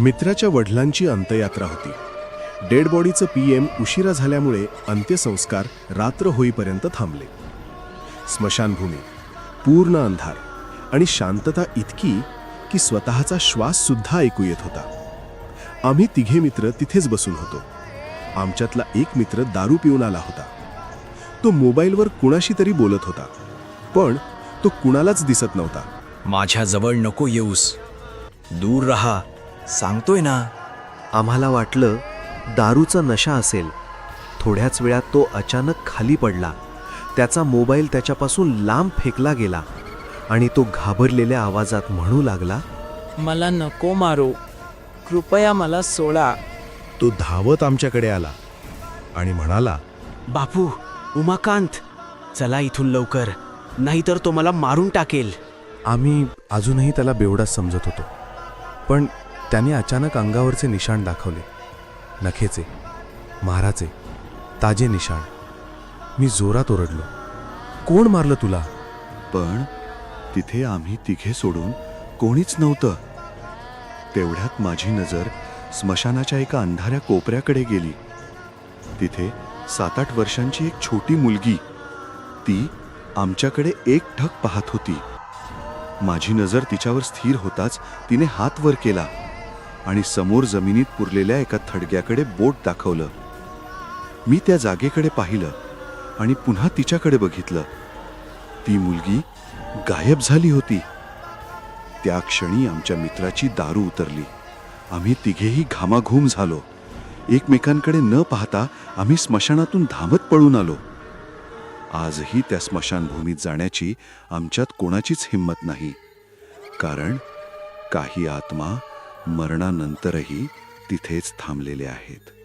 मित्राच्या वडिलांची अंत्ययात्रा होती. डेड बॉडीचं पी एम उशिरा झाल्यामुळे अंत्यसंस्कार रात्र होईपर्यंत थांबले. स्मशानभूमी पूर्ण अंधार आणि शांतता इतकी की स्वतःचा श्वास सुद्धा ऐकू येत होता. आम्ही तिघे मित्र तिथेच बसून होतो. आमच्यातला एक मित्र दारू पिऊन आला होता. तो मोबाईलवर कुणाशी तरी बोलत होता. पण तो कुणालाच दिसत नव्हता. माझ्या जवळ नको येऊस. दूर राहा. सांगतोय ना. आम्हाला वाटलं दारूचा नशा असेल. थोड्याच वेळात तो अचानक खाली पडला. त्याचा मोबाईल त्याच्यापासून लांब फेकला गेला आणि तो घाबरलेल्या आवाजात म्हणू लागला मला नको मारो. कृपया मला सोडा. तो धावत आमच्याकडे आला आणि म्हणाला बापू उमाकांत चला इथून लवकर. नाहीतर तो मला मारून टाकेल. आम्ही अजूनही त्याला बेवडाच समजत होतो. पण त्याने अचानक अंगावरचे निशाण दाखवले. नखेचे माराचे ताजे निशाण. मी जोरात ओरडलो. कोण मारलं तुला? पण तिथे आम्ही तिघे सोडून कोणीच नव्हतं. तेवढ्यात माझी नजर स्मशानाच्या एका अंधाऱ्या कोपऱ्याकडे गेली. तिथे सात आठ वर्षांची एक छोटी मुलगी ती आमच्याकडे एक एकटक पाहत होती. माझी नजर तिच्यावर स्थिर होताच तिने हात वर केला. आणि समोर जमिनीत पुरलेल्या एका थडग्याकडे बोट दाखवलं. मी त्या जागेकडे पाहिलं आणि पुन्हा तिच्याकडे बघितलं. ती मुलगी गायब झाली होती. त्या क्षणी आमच्या मित्राची दारू उतरली. आम्ही तिघेही घामाघूम झालो. एकमेकांकडे न पाहता आम्ही स्मशानातून धावत पळून आलो. आजही त्या स्मशानभूमीत जाण्याची आमच्यात कोणाचीच हिंमत नाही. कारण काही आत्मा मरणानंतरही तिथेच थांबलेले आहेत.